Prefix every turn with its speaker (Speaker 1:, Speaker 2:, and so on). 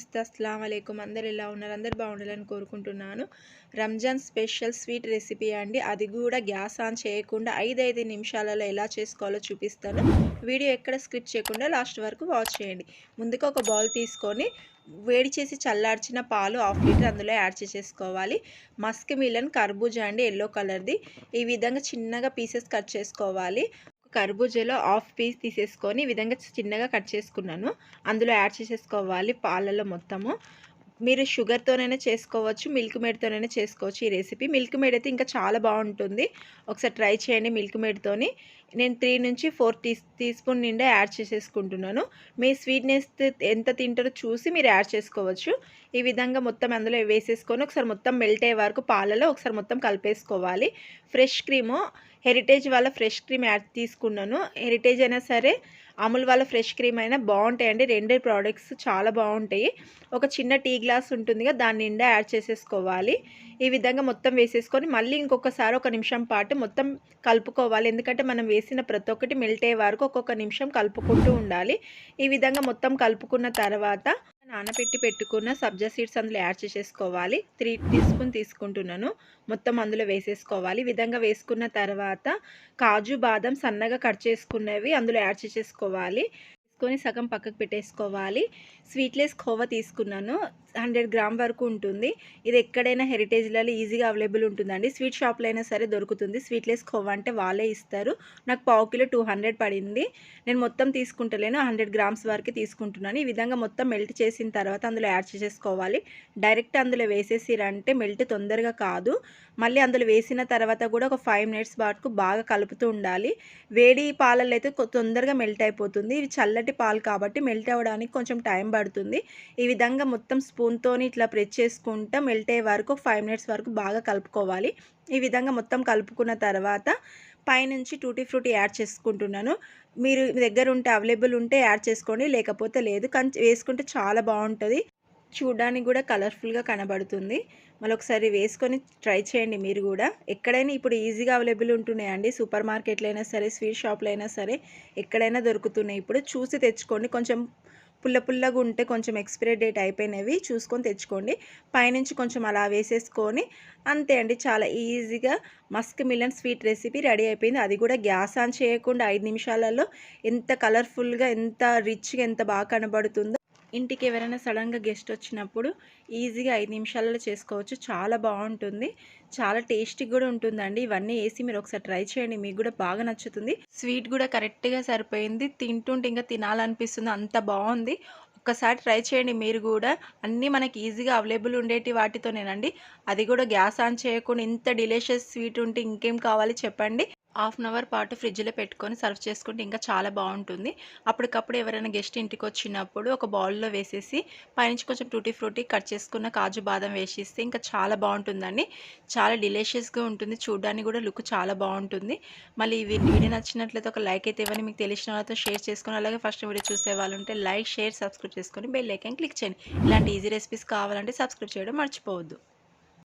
Speaker 1: నమస్తే అస్సలం అయికం అందరు ఎలా ఉన్నారు? అందరు బాగుండాలని కోరుకుంటున్నాను. రంజాన్ స్పెషల్ స్వీట్ రెసిపీ అండి. అది కూడా గ్యాస్ ఆన్ చేయకుండా ఐదు ఐదు నిమిషాలలో ఎలా చేసుకోవాలో చూపిస్తాను. వీడియో ఎక్కడ స్క్రిప్ట్ చేయకుండా లాస్ట్ వరకు వాచ్ చేయండి. ముందుగా ఒక బౌల్ తీసుకొని వేడి చేసి చల్లార్చిన పాలు హాఫ్ లీటర్ అందులో యాడ్ చేసేసుకోవాలి. మస్క్ మిలన్ కర్బూజా అండి ఎల్లో కలర్ది. ఈ విధంగా చిన్నగా పీసెస్ కట్ చేసుకోవాలి. కర్బూజాలో హాఫ్ పీస్ తీసేసుకొని ఈ విధంగా చిన్నగా కట్ చేసుకున్నాను. అందులో యాడ్ చేసేసుకోవాలి పాలలో మొత్తము. మీరు షుగర్తోనైనా చేసుకోవచ్చు మిల్క్ మేడ్తోనైనా చేసుకోవచ్చు ఈ రెసిపీ. మిల్క్ మేడ్ అయితే ఇంకా చాలా బాగుంటుంది. ఒకసారి ట్రై చేయండి మిల్క్ మేడ్తోని నేను త్రీ నుంచి ఫోర్ టీ టీ స్పూన్ నిండా యాడ్ చేసేసుకుంటున్నాను. మీ స్వీట్నెస్ ఎంత తింటారో చూసి మీరు యాడ్ చేసుకోవచ్చు. ఈ విధంగా మొత్తం అందులో వేసేసుకొని ఒకసారి మొత్తం మెల్ట్ అయ్యే వరకు పాలలో ఒకసారి మొత్తం కలిపేసుకోవాలి. ఫ్రెష్ క్రీము హెరిటేజ్ వాళ్ళ ఫ్రెష్ క్రీమ్ యాడ్ తీసుకున్నాను. హెరిటేజ్ అయినా సరే అమూల్ వాళ్ళ ఫ్రెష్ క్రీమ్ అయినా బాగుంటాయండి. రెండే ప్రోడక్ట్స్ చాలా బాగుంటాయి. ఒక చిన్న టీ గ్లాస్ ఉంటుందిగా దాని నిండా యాడ్ చేసేసుకోవాలి. ఈ విధంగా మొత్తం వేసేసుకొని మళ్ళీ ఇంకొకసారి ఒక నిమిషం పాటు మొత్తం కలుపుకోవాలి. ఎందుకంటే మనం వేసిన ప్రతి ఒక్కటి మెల్ట్ అయ్యే వరకు ఒక్కొక్క నిమిషం కలుపుకుంటూ ఉండాలి. ఈ విధంగా మొత్తం కలుపుకున్న తర్వాత నానబెట్టి పెట్టుకున్న సబ్జా సీడ్స్ అందులో యాడ్ చేసేసుకోవాలి. త్రీ టీ స్పూన్ తీసుకుంటున్నాను. మొత్తం అందులో వేసేసుకోవాలి. విధంగా వేసుకున్న తర్వాత కాజు బాదం సన్నగా కట్ చేసుకున్నవి అందులో యాడ్ చేసేసుకోవాలి. తీసుకొని సగం పక్కకు పెట్టేసుకోవాలి. స్వీట్లెస్ కోవా తీసుకున్నాను. హండ్రెడ్ గ్రామ్ వరకు ఉంటుంది. ఇది ఎక్కడైనా హెరిటేజ్లలో ఈజీగా అవైలబుల్ ఉంటుందండి. స్వీట్ షాప్లో అయినా సరే దొరుకుతుంది. స్వీట్లెస్ కోవా అంటే వాళ్ళే ఇస్తారు. నాకు పావు కిలో టూ హండ్రెడ్ పడింది. నేను మొత్తం తీసుకుంటలేను. హండ్రెడ్ గ్రామ్స్ వరకు తీసుకుంటున్నాను. ఈ విధంగా మొత్తం మెల్ట్ చేసిన తర్వాత అందులో యాడ్ చేసేసుకోవాలి. డైరెక్ట్ అందులో వేసేసిరంటే మెల్ట్ తొందరగా కాదు. మళ్ళీ అందులో వేసిన తర్వాత కూడా ఒక ఫైవ్ మినిట్స్ వరకు బాగా కలుపుతూ ఉండాలి. వేడి పాలల్లో అయితే తొందరగా మెల్ట్ అయిపోతుంది. ఇవి చల్లటి పాలు కాబట్టి మెల్ట్ అవ్వడానికి కొంచెం టైం పడుతుంది. ఈ విధంగా మొత్తం స్పూన్తోని ఇట్లా ప్రెస్ చేసుకుంటా మెల్ట్ అయ్యే వరకు ఫైవ్ మినిట్స్ వరకు బాగా కలుపుకోవాలి. ఈ విధంగా మొత్తం కలుపుకున్న తర్వాత పైనుంచి టూటీ ఫ్రూటీ యాడ్ చేసుకుంటున్నాను. మీరు దగ్గర ఉంటే అవైలబుల్ ఉంటే యాడ్ చేసుకోండి లేకపోతే లేదు. కానీ వేసుకుంటే చాలా బాగుంటుంది. చూడడానికి కూడా కలర్ఫుల్గా కనబడుతుంది. మళ్ళీ ఒకసారి వేసుకొని ట్రై చేయండి మీరు కూడా. ఎక్కడైనా ఇప్పుడు ఈజీగా అవైలబుల్ ఉంటున్నాయండి. సూపర్ మార్కెట్లో అయినా సరే స్వీట్ షాప్లో అయినా సరే ఎక్కడైనా దొరుకుతున్నాయి. ఇప్పుడు చూసి తెచ్చుకోండి. కొంచెం పుల్ల పుల్లగా ఉంటే కొంచెం ఎక్స్పైరీ డేట్ అయిపోయినవి చూసుకొని తెచ్చుకోండి. పైనుంచి కొంచెం అలా వేసేసుకొని అంతే అండి. చాలా ఈజీగా musk melon sweet recipe ready అయిపోయింది. అది కూడా గ్యాస్ ఆన్ చేయకుండా ఐదు నిమిషాలలో ఎంత కలర్ఫుల్గా ఎంత రిచ్గా ఎంత బాగా కనబడుతుందో ఇంటికి ఎవరైనా సడన్గా గెస్ట్ వచ్చినప్పుడు ఈజీగా ఐదు నిమిషాలలో చేసుకోవచ్చు. చాలా బాగుంటుంది. చాలా టేస్టీ కూడా ఉంటుందండి. ఇవన్నీ వేసి మీరు ఒకసారి ట్రై చేయండి. మీకు కూడా బాగా నచ్చుతుంది. స్వీట్ కూడా కరెక్ట్గా సరిపోయింది. తింటుంటే ఇంకా తినాలనిపిస్తుంది. అంత బాగుంది. ఒక్కసారి ట్రై చేయండి. మీరు కూడా అన్నీ మనకి ఈజీగా అవైలబుల్ ఉండేటి వాటితోనేనండి. అది కూడా గ్యాస్ ఆన్ చేయకుండా ఇంత డిలేషియస్ స్వీట్ ఉంటే ఇంకేం కావాలి చెప్పండి. హాఫ్ అన్ అవర్ పాటు ఫ్రిడ్జ్లో పెట్టుకొని సర్వ్ చేసుకుంటే ఇంకా చాలా బాగుంటుంది. అప్పటికప్పుడు ఎవరైనా గెస్ట్ ఇంటికి వచ్చినప్పుడు ఒక బౌల్లో వేసేసి పైనుంచి కొంచెం టూటీ ఫ్రూటీ కట్ చేసుకున్న కాజు బాదం వేసేస్తే ఇంకా చాలా బాగుంటుందండి. చాలా డిలేషియస్గా ఉంటుంది. చూడడానికి కూడా లుక్ చాలా బాగుంటుంది. మళ్ళీ ఇవి వీడియో నచ్చినట్లయితే ఒక లైక్ అయితే ఇవ్వని మీకు తెలిసిన వాళ్ళతో షేర్ చేసుకుని అలాగే ఫస్ట్ వీడియో చూసే వాళ్ళు ఉంటే లైక్ షేర్ సబ్స్క్రైబ్ చేసుకొని బెల్ ఐకాన్ క్లిక్ చేయండి. ఇలాంటి ఈజీ రెసిపీస్ కావాలంటే సబ్స్క్రైబ్ చేయడం మర్చిపోవద్దు.